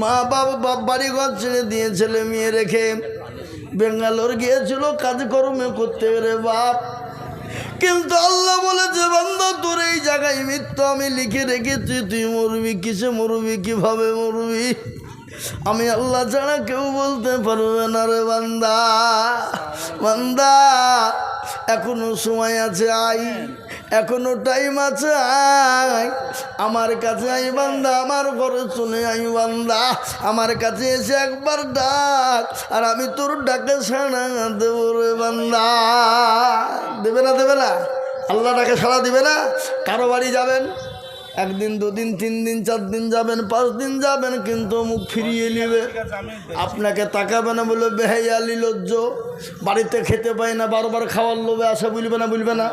মা বাবা বাপ বাড়ি ঘর ছেড়ে দিয়ে ছেলে মেয়ে রেখে বেঙ্গালোর গিয়েছিল, কাজকর্মে করতে রে বাপ। কিন্তু আল্লাহ বলেছে, বান্দা, তোর এই জায়গায় মৃত্যু আমি লিখে রেখেছি। তুই মরবি কিসে মরবি, কীভাবে মরবি? আমি আল্লাহ ছাড়া কেউ বলতে পারবে না রে বান্দা। বান্দা, এখনও সময় আছে আই এখনও টাইম আছে, আয়। আমার কাছে আই বান্দা, আমার ঘরে শুনে আই বান্দা। আমার কাছে এসে একবার ডাক, আর আমি তোর ডাকে সাড়া দেব রে বান্দা। দেবে না দেবে না? আল্লাহ ডাকে সাড়া দিবে না? কারও বাড়ি যাবেন? একদিন, দুদিন তিন দিন চার দিন যাবেন পাঁচ দিন যাবেন, কিন্তু মুখ ফিরিয়ে নেবে। আপনাকে তাকাবে না বলে বেহাইয়ালি লজ্জ। বাড়িতে খেতে পায় না, বারবার খাওয়ার লোভে আসে, বুঝবে না বুঝবে না।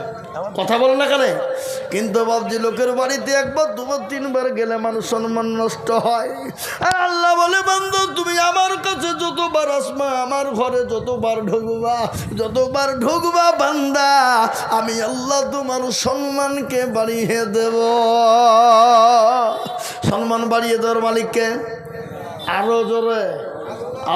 কথা বল না কেন? কিন্তু ভাবছি, লোকের বাড়িতে একবার, দুবার, তিনবার গেলে মানুষ সম্মান নষ্ট হয়। আর আল্লাহ বলে বন্ধু তুমি আমার কাছে যতবার আসমা আমার ঘরে যতবার ঢুকবা যতবার ঢুকবা, বান্দা, আমি আল্লাহ তোমার সম্মানকে বাড়িয়ে দেব। সম্মান বাড়িয়ে দেওয়ার মালিককে আরও জোরে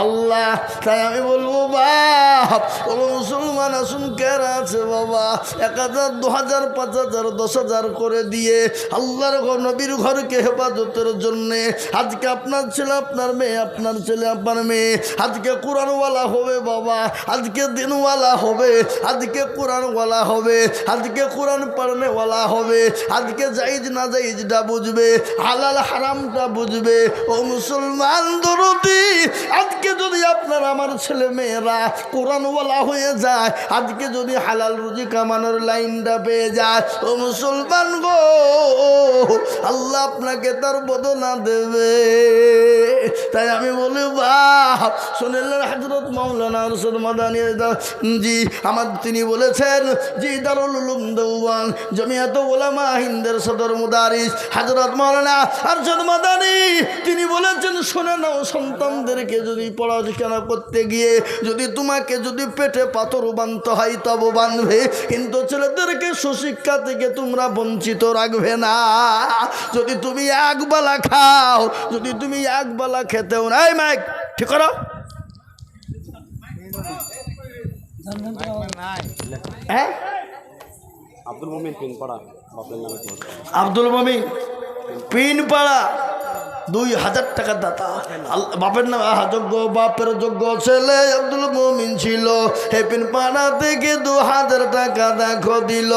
আল্লাহ, তাই আমি বলব, বাপ ও মুসলমান আসুন কের আছে, বাবা। এক হাজার, দু হাজার, পাঁচ হাজার, দশ হাজার করে দিয়ে আল্লাহর নবীর ঘরকে হেফাজতের জন্যে আজকে আপনার ছেলে, আপনার মেয়ে, আপনার ছেলে, আপনার মেয়ে, আজকে কোরআনওয়ালা হবে, বাবা। আজকে দিনওয়ালা হবে, আজকে কোরআনওয়ালা হবে, আজকে কোরআন পড়নেওয়ালা হবে, আজকে জাইজ না জাইজটা বুঝবে, হালাল হারামটা বুঝবে। ও মুসলমান দরদি, আজকে যদি আপনার আমার ছেলে মেয়েরা কোরআনওয়ালা হয়ে যায়, আজকে যদি হালাল রুজি কামানোর লাইনটা পেয়ে যায়, ও মুসলমান গো, আল্লাহ আপনাকে তার বদনা দেবে। তাই আমি বলি, বাহ, শুনলেন হজরত মাওলানা রসদ জি, আমার তিনি বলেছেন, জি দারুল উলুম দেওয়ান জমিয়াত ওলামা হিন্দের সদর মুদারিস হজরত মাওলানা আরশদ মাদানি, তিনি বলেছেন, শুনে নাও সন্তানদেরকে যদি পড়াশোনা করতে গিয়ে যদি তোমাকে যদি পেটে পাথর বানতে হয় তব বাঁধবে। কিন্তু ছেলেদেরকে সুশিক্ষা থেকে তোমরা বঞ্চিত রাখবে না। যদি তুমি একবেলা খাও যদি তুমি একবেলা খেতেও নাই মাইক ঠিক করো। হ্যাঁ? আব্দুল মমিন পিন পড়া বাপের নামে তোমার আব্দুল মমিন পিন পাড়া দুই হাজার টাকা দাতা। বাপের নাম যোগ্য বাপের যোগ্য ছেলে আব্দুল মমিন ছিল। হে পিন পাড়া থেকে দু হাজার টাকা দেখো দিল।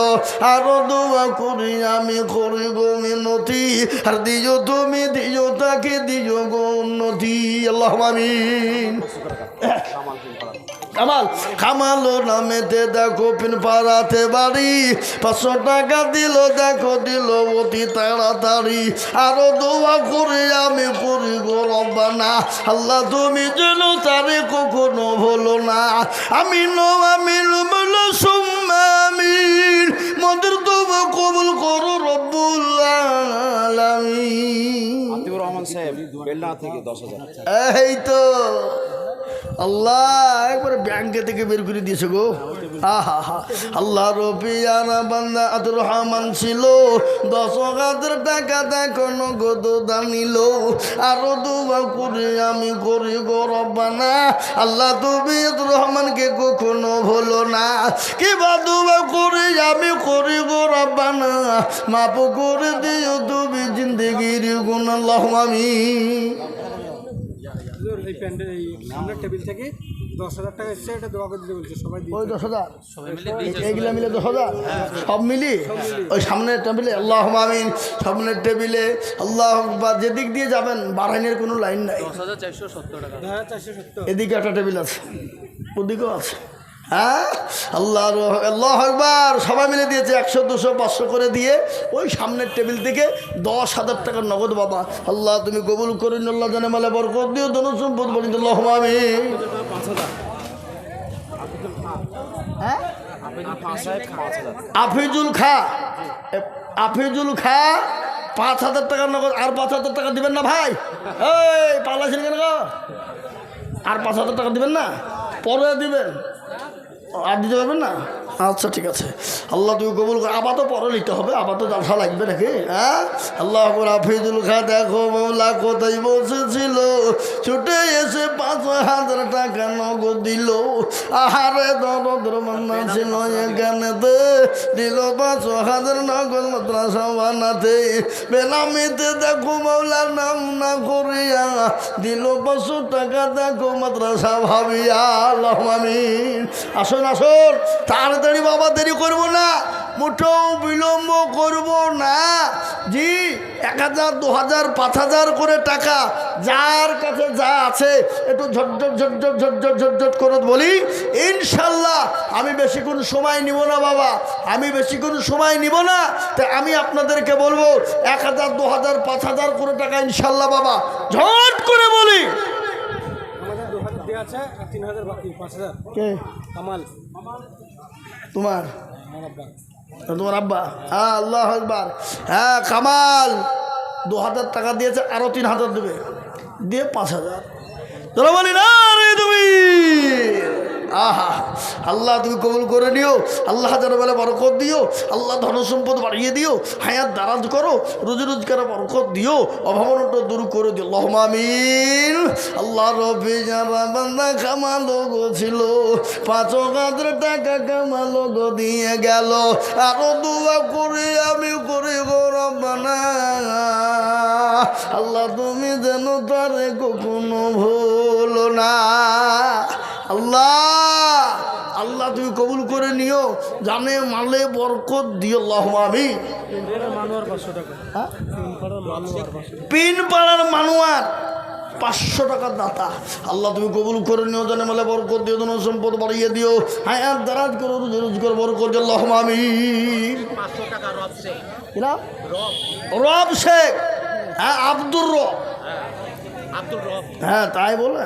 আরও দোয়া করি, আমি করি গো মিনতি। আর দিও তুমি, দিও তাকে, দিও গো উন্নতি। আল্লাহ আমিন। কামাল। কামাল নামেতে দেখো পিন পাড়াতে বাড়ি। পাঁচশো টাকা দিল দেখো দিল অতি তাড়াতাড়ি। আরও দোয়া করে আমি করি গো রব্বানা। আল্লাহ তুমি যেন তারে কখনো ভুলো না। আমি নো আমি সুম্মামিন মদের দোয়া কবুল করো রব্বুল আলামিন। রহমান সাহেব বেলনা থেকে দশ হাজার। এই তো। আল্লাহ, একবারে ব্যাংকে থেকে বের করে দিয়েছে গো। আহা হা আল্লাহ রবিয়ানা বান্দা আদুর রহমান ছিল। দশ হাজার টাকা দেখো নগদ দানিল আরও দুবা করে আমি করি গো আল্লাহ তুমি আদুর রহমানকে কখনো ভুলো না। কিবা দুবা করে আমি করি গো রব্বানা। মাপ করে দিও তুমি জিন্দগির গুণ আল্লাহ আমি এই প্যান্ডেল এই সামনের টেবিল থেকে দশ হাজার টাকা এসছে এটা দোয়া করে দিতে বলছে সবাই ওই দশ হাজার? এইগুলা মিলে দশ হাজার? সব মিলি ওই সামনের টেবিলে আল্লাহ আমিন সামনের টেবিলে আল্লাহ বা যেদিক দিয়ে যাবেন বারাইনের কোনো লাইন নাই। দশ হাজার চারশো সত্তর। এদিকে একটা টেবিল আছে ওদিকেও আছে। হ্যাঁ? আল্লাহ আল্লাহ আকবার। সবাই মিলে দিয়েছে একশো, দুশো, পাঁচশো করে দিয়ে ওই সামনের টেবিল থেকে দশ হাজার টাকার নগদ বাবা। আল্লাহ, তুমি কবুল করিন আল্লাহ জানে মালে বরকত দিও ধন সম্পদ বলিন আল্লাহ হাজার হ্যাঁ? আফিজুল খা। আফিজুল খা, পাঁচ হাজার টাকার নগদ, আর পাঁচ হাজার টাকা দিবেন না ভাই? এই পালাইছেন কেন? আর পাঁচ হাজার টাকা দিবেন না? পরে দিবেন। আর দিতে পারবেন না? আচ্ছা ঠিক আছে। আল্লাহ তুমি কবুল করো। তো পরে নিতে হবে, আবার তো জালসা লাগবে নাকি? হ্যাঁ? আল্লাহ আফিজুল খা দেখো, মৌলা কোথায় বসেছিল? ছুটে এসে পাঁচ হাজার টাকা নগদ দিল। আহারে দরদের মান্না ছিল এখানেতে। দিল পাঁচ হাজার নগদ মাদ্রাসা বানাতে। বেনামিতে দেখো মৌলার নাম না করিয়া। দিল পাঁচশো টাকা দেখো মাদ্রাসা ভাবিয়া, আল্লাহ আমিন। আসুন আসুন, তাড়াতাড়ি বাবা, দেরি করব না। মোটেও বিলম্ব করব না। জি, এক হাজার, দু হাজার, পাঁচ হাজার করে টাকা, যার কাছে যা আছে, একটু ঝটঝট ঝটঝট ঝটঝট ঝটঝট করে বলি, ইনশাল্লাহ আমি বেশিক্ষণ সময় নিব না বাবা। আমি বেশিক্ষণ সময় নিব না। তাই আমি আপনাদেরকে বলব, এক হাজার, দু হাজার, পাঁচ হাজার করে টাকা ইনশাল্লাহ বাবা। ঝট করে বলি আমাদের দু হাজার দেওয়া আছে আর তিন হাজার বাকি পাঁচ হাজার। কে? কামাল। তোমার? তোমার আব্বা? হ্যাঁ আল্লাহ একবার হ্যাঁ কামাল। দু হাজার টাকা দিয়েছে আরও তিন হাজার দেবে। দিয়ে পাঁচ হাজার। তোরা বলি না রে তুমি! আহা, আল্লাহ তুমি কবুল করে নিও, আল্লাহ যেন বলে বরকত দিও, আল্লাহ ধন সম্পদ বাড়িয়ে দিও, হায়াত দারাজ করো, রোজ রোজগারে বরকত দিও, অভাবনটা দূর করে দিও। আল্লাহ আমিন। আল্লাহ রবি কামালো গো ছিল, পাঁচ হাজার টাকা কামালো গো দিয়ে গেল, আরও দুয়া করে আমি করি গো রব্বানা। আল্লাহ তুমি যেন তারে কখনো ভুলো না। আল্লাহ আল্লাহ তুমি কবুল করে নিও জানে মালে বরকত দিও আমি হ্যাঁ? পিন পাড়ার মানুয়ার পাঁচশো টাকার দাতা। আল্লাহ তুমি কবুল করে নিও জানে মালে বরকত দিও ধন সম্পদ বাড়িয়ে দিও। হ্যাঁ আর দারাজ করো রোজ রোজগার বরকত আল্লাহ আমি রব শেখ হ্যাঁ আব্দুর রব। হ্যাঁ তাই বলে।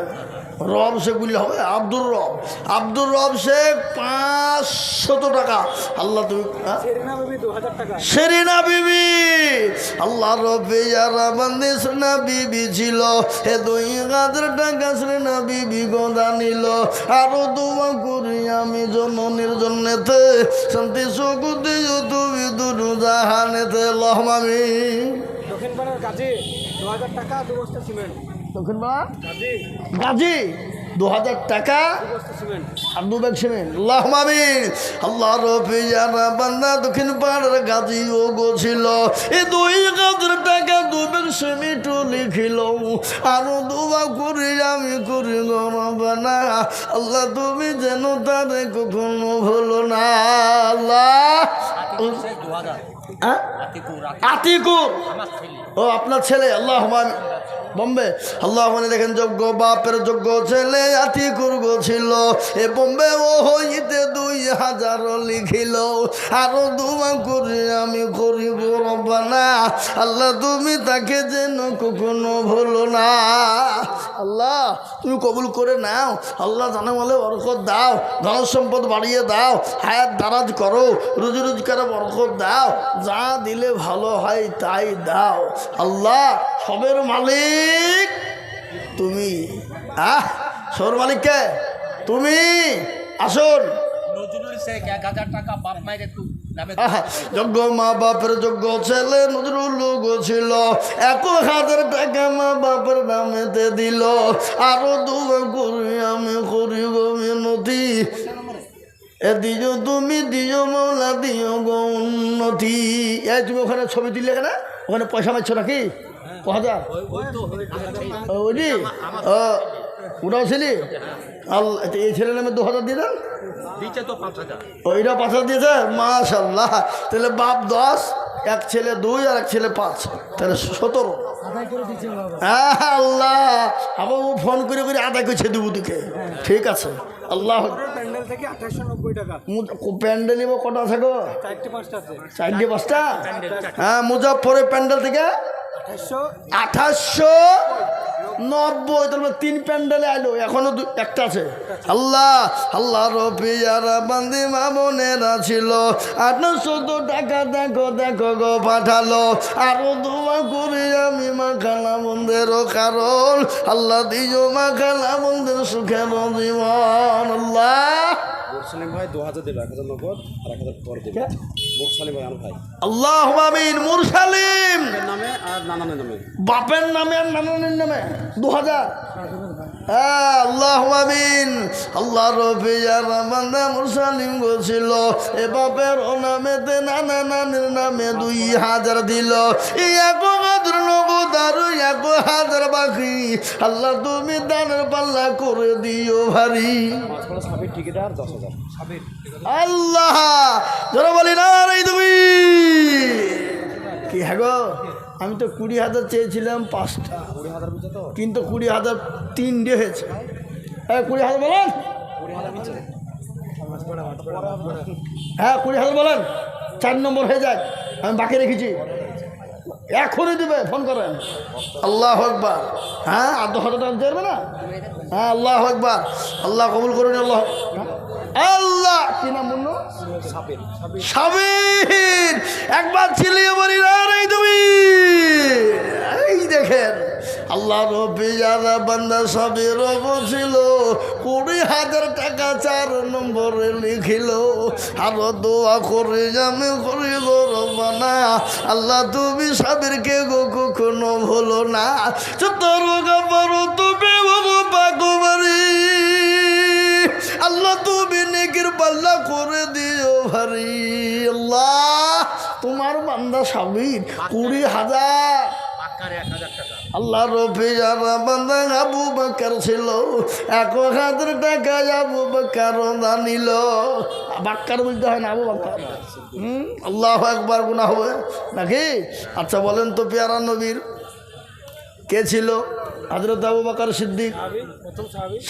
রব শেখ বললে হবে আব্দুর রব। আব্দুর রব শেখ পাঁচশত টাকা। আল্লাহ তুমি হ্যাঁ? সেরিনা বেবি আল্লাহ রবে সেরিনা বিবি ছিল হে দুই হাজার টাকা সেরিনা বিবি গোদা নিল। আরও দোয়া করি আমি জননীর জন্যেতে শান্তি দিও তুমি দুরু জাহানেতে লহমামি। দক্ষিণ পাড়ার কাজে দু হাজার টাকা দু বস্তা সিমেন্ট। বা গাজী। দু হাজার টাকা আর দু ব্যাগ সিমেন্ট। আল্লাহ মামিন আল্লাহ রফি জানা বান্দা দক্ষিণ পাড়ার গাজী ও গোছিল এ দুই হাজার টাকা দু ব্যাগ সিমেন্ট লিখিল। আরও দুবা করি আমি করি গরবানা আল্লাহ তুমি যেন তারে কখনো ভুলো না। আল্লাহ? আতিকুর ছেলে। ও আপনার ছেলে। আল্লাহ বম্বে। আল্লাহ মানে দেখেন যোগ্য বাপের যোগ্য ছেলে আতি কুর্গ ছিল। এ বম্বে ও হইতে দুই হাজার লিখিল। আরও দুমা করি আমি করিব রব্বানা। আল্লাহ তুমি তাকে যেন কখনো ভুলো না। আল্লাহ, তুমি কবুল করে নাও। আল্লাহ জানে বলে বরকত দাও। ধন সম্পদ বাড়িয়ে দাও। হায়াত দারাজ করো। রুজি রোজগারে বরকত দাও। যা দিলে ভালো হয় তাই দাও। আল্লাহ সবের মালিক? তুমি। আহ সর মালিককে তুমি। আসুন। যোগ্য মা বাপের যোগ্য ছেলে নজরুল লোক ছিল। এক হাজার টাকা মা বাপের নামেতে দিল। আরও দুবার করি আমি করি গো মিনতি। এ দিও তুমি দিও মৌলা দিও গো উন্নতি। এই তুমি ওখানে ছবি দিলে কেন? ওখানে পয়সা মারছো নাকি? ক হাজার ও, ওইটি ও ওটাও ছিলি? আল্লাহ এই ছেলের নামে দু হাজার দিয়ে দেন? ওইটা পাঁচ হাজার। দিয়েছে? মাশাল্লাহ। তাহলে বাপ দশ এক ছেলে দুই আর এক ছেলে পাঁচ। তাহলে সতেরো। হ্যাঁ, আল্লাহ। আবার ও ফোন করে করে আদায় করছে দুদিকে ঠিক আছে। আল্লাহ। প্যান্ডেল থেকে আঠাশশো নব্বই টাকা। প্যান্ডেল নিব কটা থাকো চারটে পাঁচটা আছে। চারটে পাঁচটা? হ্যাঁ মুজাফরের প্যান্ডেল থেকে? আঠাশশো আঠাশশো নব্বই তার মানে তিন প্যান্ডেলে আইলো, এখনও একটা আছে। আল্লাহ আল্লাহ রফিয়ারা বান্দি মামনেরা ছিল। আর তো টাকা দেখো দেখো গো পাঠালো। আরও দোয়া করি আমি মা খালা বন্ধের কারণ। আল্লাহ দিজ মা খালা বন্ধের সুখের জীবন, আল্লাহ। সেলিম ভাই দু হাজার দেবে এক হাজার নগদ আর এক হাজার পরে দেবে। মুরসালিম ভাই আমার ভাই। আল্লাহ আমিন মুরসালিম সালিম। নামে আর নানানের নামে। বাপের নামে আর নানানের নামে। দু হাজার আল্লাহ আমিন। আল্লাহ রফি রহমানা মুরসালিম গোছিল এ বাপের ও নামেতে নানা নানির নামে দুই হাজার দিল। এক হাজার নগদ আর হাজার বাকি। আল্লাহ তুমি দানের পাল্লা করে দিও ভারী। আল্লাহ যারা বলি না রে তুমি কি হ্যাঁ আমি তো কুড়ি হাজার চেয়েছিলাম পাঁচটা। কিন্তু কুড়ি হাজার তিনটে হয়েছে। হ্যাঁ কুড়ি হাজার বলেন। হ্যাঁ কুড়ি হাজার বলেন। চার নম্বর হয়ে যায়। আমি বাকি রেখেছি। এখনই দেবে ফোন করেন। আল্লাহ আকবার। হ্যাঁ আর দশ হাজার টাকা দেবে না? হ্যাঁ আল্লাহ আকবার। আল্লাহ কবুল করুন আল্লাহ। আল্লাহ কি নাম বলল? সাবির। একবার চিলিয়ে বলি, না রে তুমি এই দেখেন, আল্লাহ রবি যারা বান্দা সাবির বছিল কুড়ি হাজার টাকা চার নম্বরে লিখিল, আরও দোয়া করে, জামে করি রবানা আল্লাহ তুমি সাবিরকে গো কখনো ভুলো না। গাবারো তুমি গো পাকুবারি আল্লাহ তুমি নেকির পাল্লা করে দিও ভারি। আল্লাহ, তোমার বান্দা সাবির কুড়ি হাজার। আল্লাহ রফি বান্দা আবু বাকার ছিল। এক হাজার টাকা আবু বাকার দানিল বাক্কার বলতে হয় না, আবু বাক্কার হুম, আল্লাহ একবার গুণা হবে। নাকি? আচ্ছা বলেন তো পেয়ারা নবীর। কে ছিল? হজরত আবু বাকার সিদ্দিক,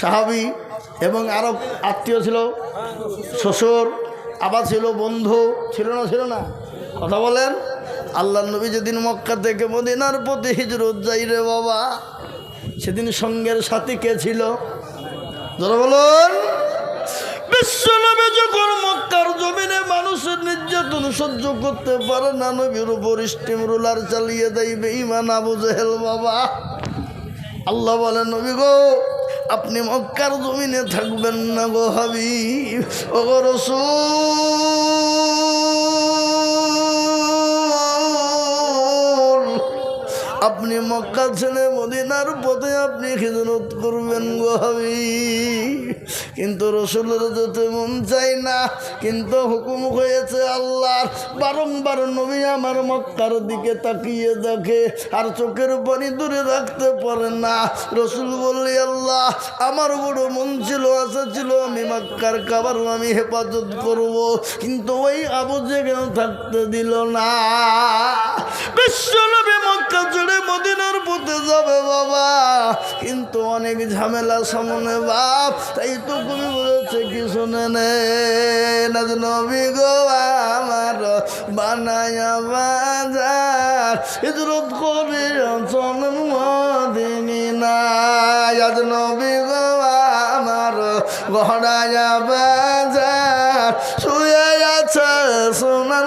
সাহাবি এবং আরও আত্মীয় ছিল, শ্বশুর, আবার ছিল বন্ধু, ছিল না ছিল না। কথা বলেন আল্লাহ নবী যেদিন মক্কা থেকে মদিনার প্রতি হিজরত যাই রে বাবা, সেদিন সঙ্গের সাথী কে ছিল? যারা বলুন। বিশ্বনবী যখন মক্কার জমিনে মানুষের নির্যাতন সহ্য করতে পারে না, নবীর উপর স্টিম রুলার চালিয়ে দেয় বেঈমান আবু জেহেল বাবা। আল্লাহ বলেন, নবী গো, আপনি মক্কার জমিনে থাকবেন না গো হাবি ও গো আপনি মক্কা ছেলে মদিনার পথে আপনি খিজরত করবেন গো হাবি কিন্তু রসুলের যেতে মন চাই না। কিন্তু হুকুম হয়েছে আল্লাহর। বারংবার নবী আমার মক্কার দিকে তাকিয়ে দেখে আর চোখের পানি দূরে রাখতে পারে না। রসুল বললি, আল্লাহ, আমার বড় মন ছিল, আশা ছিল, আমি মক্কার খাবার আমি হেফাজত করব। কিন্তু ওই আবু যেখানে থাকতে দিল না। বিশ্বনবী মক্কা ছেড়ে মদিনার পথে যাবে বাবা। কিন্তু অনেক ঝামেলা সামনে বাপ। তাই তো তুমি বলেছে কি শুনে নবী গো আমার বানায়া বাজার। হিজরত করে চলন মদিনী না নবী গো আমার গড়ায়া বাজার। শুয়ে আছে সোনার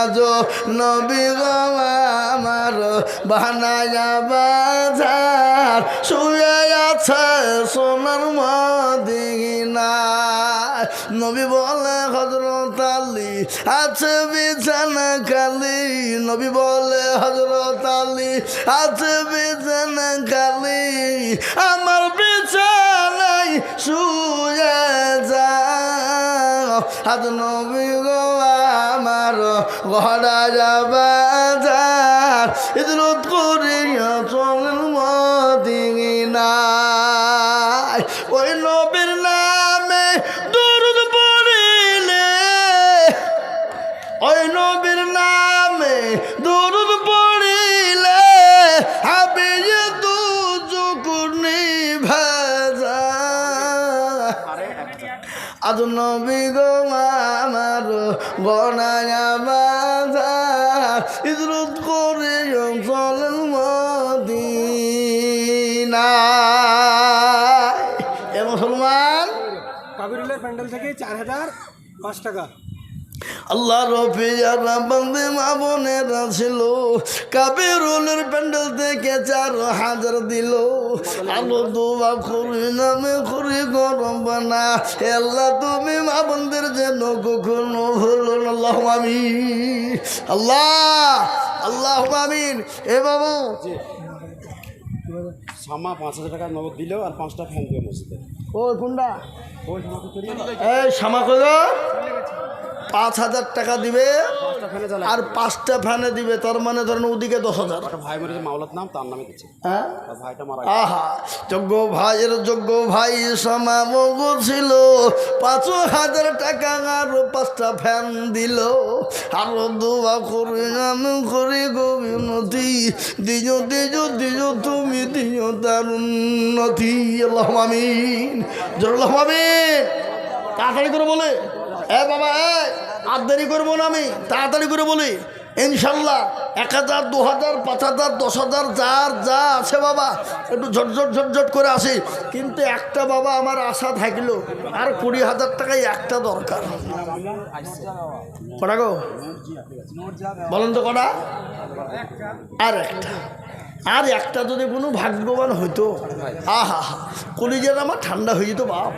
আজ নবী গো আমার, বানায়া বাজার, শুয়ে আছে সোনার মদিনা। নবী বলে হজরত আলী, আছে বিছানা খালি। নবী বলে হজরত আলী, আছে বিছানা খালি। আমার বিছানায় শুয়ে যা আজ নবী গো আমার ঘরা যাবা ইদরত করিয়া চলেন মদিনায়। ওই নবীর নামে দরুদ পড়িলে। ওই নবীর নামে দরুদ পড়িলে। হাবি ভাজা আজ নবী গো গনায়া বাধা করে চলেন মদিনা এ মুসলমান? কাবিরুল্লাহ প্যান্ডেল থেকে চার হাজার পাঁচ টাকা। আল্লাহ রফিয়ারা বন্দে মা বোনেরা ছিল। কাবিরুলের প্যান্ডেল থেকে চার হাজার দিল। আলো দোয়া করি নামে করি গরম বানা। আল্লাহ তুমি মা বোনদের যেন কখনো না। আল্লাহ আমিন। আল্লাহ আল্লাহ আমিন। এ বাবা। সামা পাঁচ হাজার টাকা নগদ দিল আর পাঁচটা ফ্যান দিল মসজিদে ও কোনটা? এই কই গো? পাঁচ হাজার টাকা দিবে আর পাঁচটা ফ্যানে দিবে তার মানে ধরেন ওদিকে দশ হাজার। ভাই মরেছে নাম তার নামে দিচ্ছে। হ্যাঁ? আহা যোগ্য ভাইয়ের যোগ্য ভাই সমামগ ছিল। পাঁচ হাজার টাকা আর পাঁচটা ফ্যান দিল। আরও দোয়া করি আমি করি গোবিনতি দিও দিও দিও তুমি দিও তার উন্নতি। আল্লাহ আমিন। জরুল্লাহ আমিন। তাড়াতাড়ি করে বলে। এ বাবা, এ, আর দেরি করব না আমি, তাড়াতাড়ি করে বলি। ইনশাল্লাহ এক হাজার, দু হাজার, পাঁচ হাজার, দশ হাজার, যার যা আছে বাবা, একটু ঝটঝট ঝটঝট করে আসি। কিন্তু একটা বাবা আমার আশা থাকল, আর কুড়ি হাজার টাকায় একটা দরকার। কটা গো? বলেন তো কটা? আর একটা। আর একটা যদি কোনো ভাগ্যবান হইতো। আহা হা কলিজের আমার ঠান্ডা হয়ে যেত বাপ।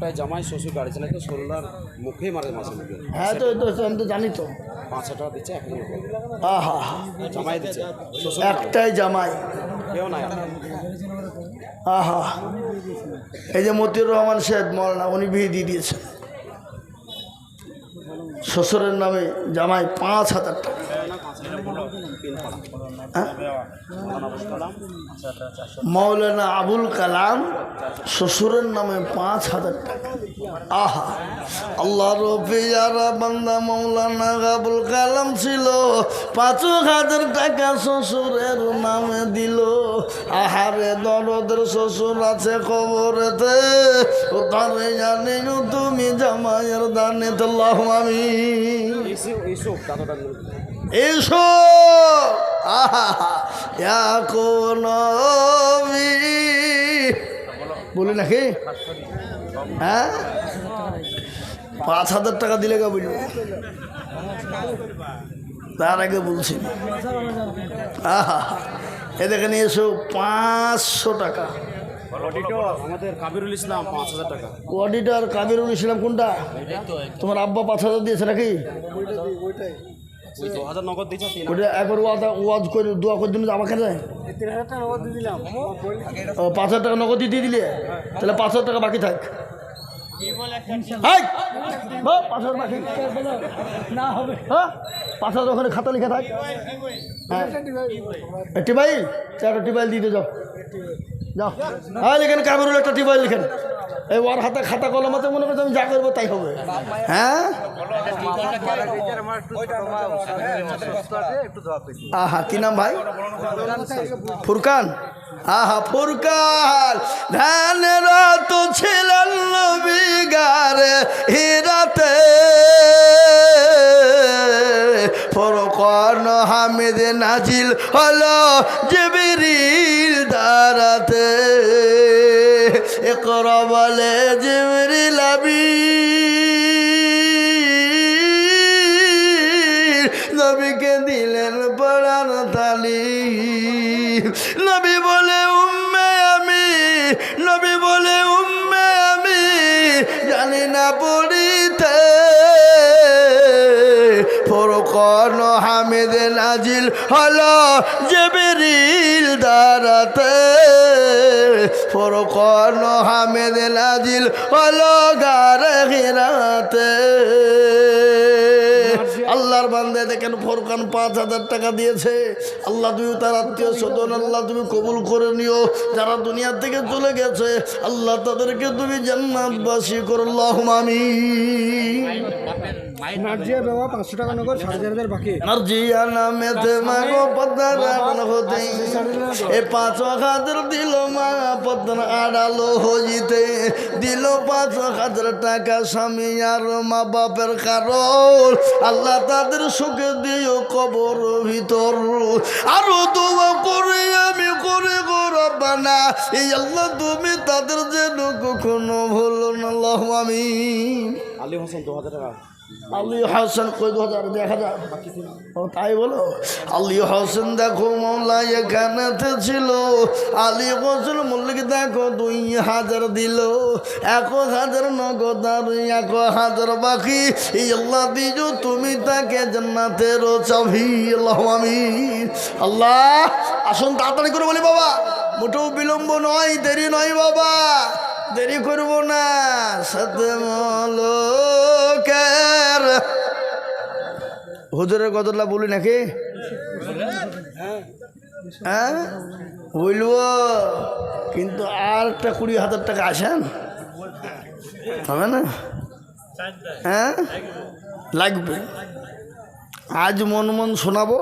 একটাই জামাই শ্বশুর গাড়ি চালায় তো ষোলোটার মুখেই মারে মাসে মুখে। হ্যাঁ তো তো আমি তো জানি তো। পাঁচ হাজার টাকা দিচ্ছে এখন আহা জামাই দিচ্ছে। একটাই জামাই। কেউ নাই আহা এই যে মতিউর রহমান সাহেব মৌলানা উনি বিয়ে দিয়ে দিয়েছেন শ্বশুরের নামে জামাই পাঁচ হাজার টাকা? মৌলানা আবুল কালাম শ্বশুরের নামে পাঁচ হাজার টাকা। আহা আল্লাহ রফিয়ারা বান্দা মৌলানা আবুল কালাম ছিল পাঁচ হাজার টাকা শ্বশুরের নামে দিল। আহারে দরদের শ্বশুর আছে খবরেতে ও তারে জানি তুমি জামাইয়ের দানে তো আমি এসে! কোন বলি নাকি? হ্যাঁ? পাঁচ হাজার টাকা দিলে কে বুঝব তার আগে বলছি। আহা এ দেখেন এসো পাঁচশো টাকা। অডিটার কাবিরুল ইসলাম কোনটা? তোমার আব্বা পাঁচ হাজার দিয়েছে নাকি? ওই দু হাজার নগদ দিচ্ছে তিন ওটা একবার ওয়াজ ওয়াজ করে দোয়া করে দিন আমাকে দেয়। তিন হাজার টাকা নগদ দিয়ে দিলাম ও, পাঁচ হাজার টাকা নগদ দিয়ে দিলে। তাহলে পাঁচ হাজার টাকা বাকি থাক। পাঁচ হাজার হ্যাঁ? পাঁচ হাজার ওখানে খাতা লিখে থাক। হ্যাঁ। টিবাইল চারটা টিবাইল দিয়ে যাও। যাও। হ্যাঁ লিখেন কাবরুল একটা টিবাইল লিখেন এই ওর হাতে খাতা কলম হাতে মনে করছে আমি যা করব তাই হবে। হ্যাঁ? আহা, কি নাম ভাই? ফুরকান? আহা, ফুরকান। ধ্যানের তো ছিলেন নবিগারে হিরাতে। ফরকন হামিদ নাজিল হলো জিবিরিল দারাতে একর বলে জিবিরিল আবির নবীকে দিলেন পড়ান তালি। নবী বলে, উম্মে আমি নবী বলে, উম্মে আমি জানি না ফরকন হামিদ নাজিল হলো জেবেরিল দারাতে ফরকন হামিদ নাজিল হলো গারে হিরাতে আল্লাহর বান্দে দেখেন ফোরকান পাঁচ হাজার টাকা দিয়েছে। আল্লাহ তুমি তার আত্মীয় স্বজন আল্লাহ তুমি কবুল করে নিও। যারা দুনিয়া থেকে চলে গেছে আল্লাহ তাদেরকে তুমি জান্নাতবাসী করল্লাহ মায়ের নার্জিয়া বাবা পাঁচশো টাকা নগদ সাড়ে চার হাজার বাকি। নার্জিয়া নামেতে মাগো পদ্মার হতে। এ পাঁচ হাজার দিল মা পদ্মার আড়ালো হইতে। দিল পাঁচ হাজার টাকা স্বামী আর মা বাপের কারণ। আল্লাহ তাদের সুখে দিও কবর ভিতর। আরও দোয়া করে আমি করে গো রব্বানা। এই আল্লাহ তুমি তাদের যেন কখনো ভুলো না আল্লাহ আমি আলী হোসেন দু হাজার টাকা। আলী হাসান কই দু হাজার আলী হোসেন দেখো মৌলা এখানেতে ছিল। আলী হোসেন মল্লিক দেখো দুই হাজার দিল। এক হাজার নগদ আর এক হাজার বাকি। আল্লাহ দিজু, তুমি তাকে জান্নাতের চাবি আল্লাহ আমিন। আল্লাহ, আসুন তাড়াতাড়ি করে বলি বাবা। মোটেও বিলম্ব নয়, দেরি নয় বাবা। দেরি করব না, সাথে মলকের হুজুরের কতটা বলি নাকি? হ্যাঁ? বলব, কিন্তু আর একটা কুড়ি হাজার টাকা আসেন? হবে না? হ্যাঁ? লাগবে। আজ মন মন শোনাবো,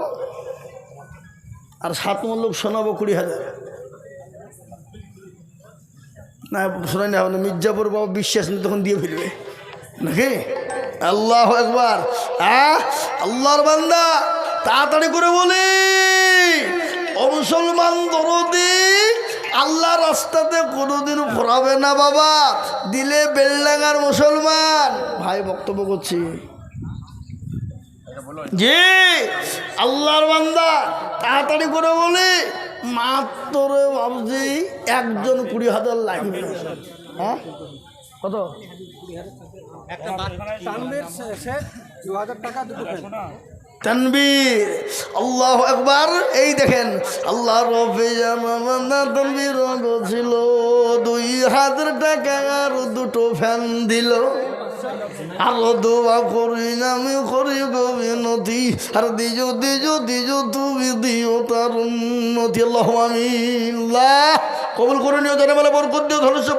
আর সাত মন লোক শোনাবো কুড়ি হাজার। না শোনাই না, মির্জাপুর বাবা বিশ্বাস নেই, তখন দিয়ে ফেলবে। নাকি? আল্লাহ একবার আল্লাহর বান্দা, তাড়াতাড়ি করে বলি। ও মুসলমান দরদি, আল্লাহ রাস্তাতে কোনোদিন ঘোরাবে না বাবা, দিলে বেলডাঙ্গার মুসলমান। ভাই, বক্তব্য করছি। জি, আল্লাহর বান্দা, তাড়াতাড়ি করে বলি। মাত্র ভাবছি একজন কুড়ি হাজার লাগবে হ্যাঁ? কত? তানবীর তনবীর আল্লাহ একবার এই দেখেন আল্লাহ রফে জানা ছিল দুই হাজার টাকা আর দুটো ফ্যান দিল। দোয়া করি, আমি করি আর করে নিও, জানে বলে দিও সব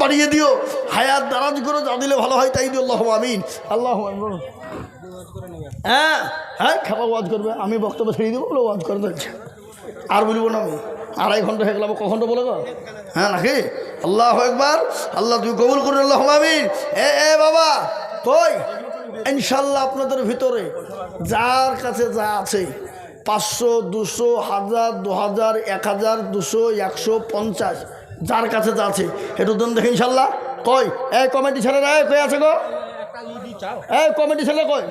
বাড়িয়ে দিও। হায়াত দারাজ করে, যা দিলে ভালো হয় তাই দিও, আল্লাহ আমিন। আল্লাহ হ্যাঁ হ্যাঁ খাবার ওয়াজ করবে, আমি বক্তব্য ছেড়ে দেবো ওয়াজ করে আর বলব না আমি। আড়াই ঘণ্টা হয়ে গেলাম ক ঘণ্টা বলে গো? হ্যাঁ নাকি? আল্লাহ একবার আল্লাহ তুই কবুল করে আল্লাহ আমিন। এ এ, বাবা কই ইনশাল্লাহ আপনাদের ভিতরে যার কাছে যা আছে, পাঁচশো, দুশো, হাজার, দু হাজার, এক হাজার, দুশো, একশো, পঞ্চাশ, যার কাছে যা আছে, একটু দেন দেখে ইনশাল্লাহ কই এ কমিটি ছেলেরা, এই কই আছে গো? ছেলে কই?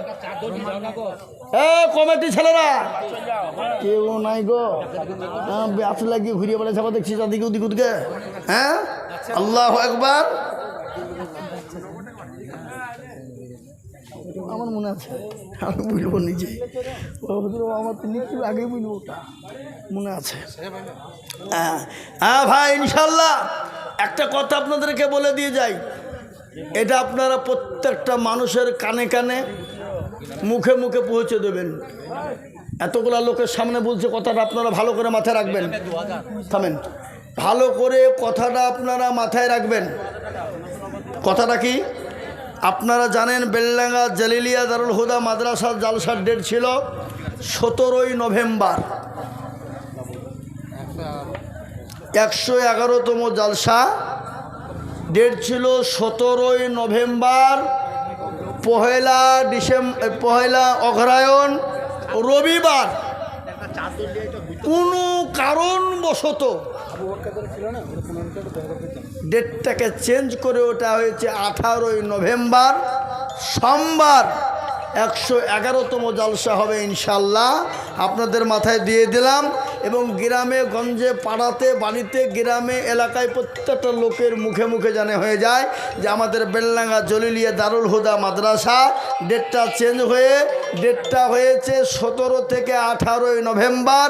ছেলেরা! কেউ নাই গো। হ্যাঁ লাগিয়ে ঘুরিয়ে দেখছি হ্যাঁ? একবার আমার মনে আছে আমি বুঝব নিজে। আমার তো আগে বুঝব ওটা। মনে আছে। হ্যাঁ। হ্যাঁ ভাই ইনশাল্লাহ একটা কথা আপনাদেরকে বলে দিয়ে যাই। এটা আপনারা প্রত্যেকটা মানুষের কানে কানে, মুখে মুখে পৌঁছে দেবেন। এতগুলা লোকের সামনে বলছে, কথাটা আপনারা ভালো করে মাথায় রাখবেন। থামেন। ভালো করে কথাটা আপনারা মাথায় রাখবেন। কথাটা কি? আপনারা জানেন বেলডাঙ্গা জালিলিয়া দারুল হুদা মাদ্রাসার জালসার ডেট ছিল সতেরোই নভেম্বর। একশো এগারোতম জালসা ডেট ছিল সতেরোই নভেম্বর, পহেলা ডিসেম্বর পহেলা অগ্রায়ণ রবিবার। কোনো কারণবশত ডেটটাকে চেঞ্জ করে ওটা হয়েছে আঠারোই নভেম্বর, সোমবার। একশো এগারোতম জলসা হবে ইনশাল্লাহ আপনাদের মাথায় দিয়ে দিলাম এবং গ্রামে, গঞ্জে, পাড়াতে, বাড়িতে, গ্রামে, এলাকায় প্রত্যেকটা লোকের মুখে মুখে জানে হয়ে যায় যে আমাদের বেলডাঙ্গা জলিলিয়া দারুল হুদা মাদ্রাসা ডেটটা চেঞ্জ হয়ে, ডেটটা হয়েছে সতেরো থেকে আঠারোই নভেম্বর,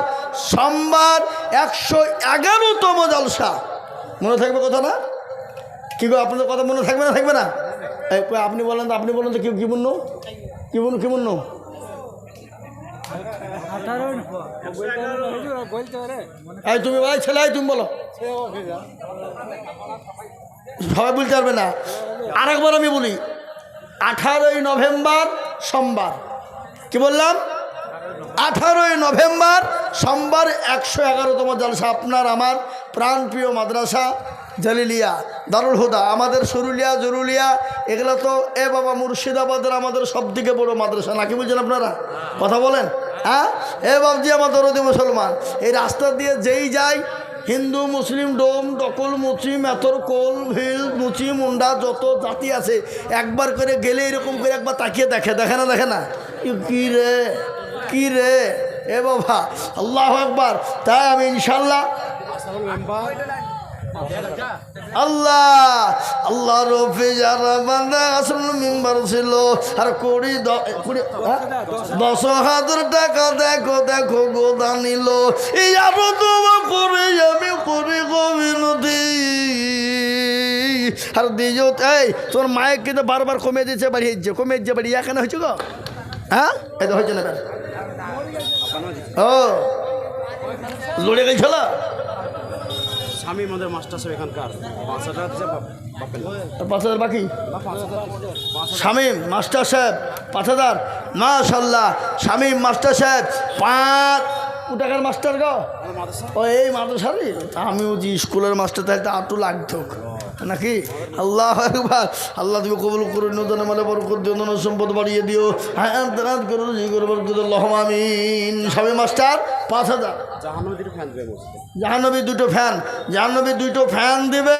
সোমবার একশো এগারোতম জলসা। মনে থাকবে কথা না? কি গো, আপনাদের কথা মনে থাকবে না থাকবে না? আপনি বলেন তো, আপনি বলেন তো কি কি বলল কি বলুন কি বলল আঠারো বলতে পারে এই তুমি ভাই, ছেলে তুমি বলো। সবাই বলতে পারবে না। আরেকবার আমি বলি, আঠারোই নভেম্বর সোমবার। কি বললাম? আঠারোই নভেম্বর সোমবার একশো এগারোতম জলসা। আপনার, আমার প্রাণপ্রিয় মাদ্রাসা। জালিলিয়া, দারুল হুদা, আমাদের সরুলিয়া, জরুলিয়া, এগুলো তো এ বাবা মুর্শিদাবাদের আমাদের সব থেকে বড় মাদ্রাসা। নাকি বুঝছেন আপনারা? কথা বলেন হ্যাঁ? এ বাবজি আমার দরদি মুসলমান। এই রাস্তা দিয়ে যেই যায় হিন্দু, মুসলিম, ডোম, ডকল, মুচি, মেথর, কোল, ভিল, মুচি, মুন্ডা, যত জাতি আছে, একবার করে গেলে এরকম করে একবার তাকিয়ে দেখে। দেখে না দেখে না? কি রে? কি রে? এ বাবা, আল্লাহ একবার তাই আমি ইনশাল্লাহ আল্লাহ আল্লাহ আর কুড়ি হ্যাঁ? দশ এই আরও তোর মায়ের কিন্তু বারবার কমে দিচ্ছে বাড়ি হচ্ছে কমে দিচ্ছে বাড়ি এখানে হয়েছে গো? হ্যাঁ? এই হয়েছে না ও। লড়ে গেছিল? স্বামী আমাদের মাস্টার সাহেব এখানকার। পাঁচ হাজার পাঁচ হাজার বাকি? শামীম মাস্টার সাহেব পাঁচ হাজার। মাশাল্লাহ শামীম মাস্টার সাহেব পাঁচ। টাকার মাস্টার গো? ও এই মাদ্রাসারি আমিও যে স্কুলের মাস্টার তাহলে তো আটু লাগতো নাকি? আল্লাহ একবার আল্লাহ তুমি কবুল করে নতুন মানে বরকত দিও নতুন সম্পদ বাড়িয়ে দিও। হ্যাঁ দাঁত করো জি করো বরকত আমিন। স্বামী মাস্টার পাঁচ হাজার। জাহানবীর ফ্যান দেবে জাহানবীর দুটো ফ্যান জাহানবী দুটো ফ্যান দেবে।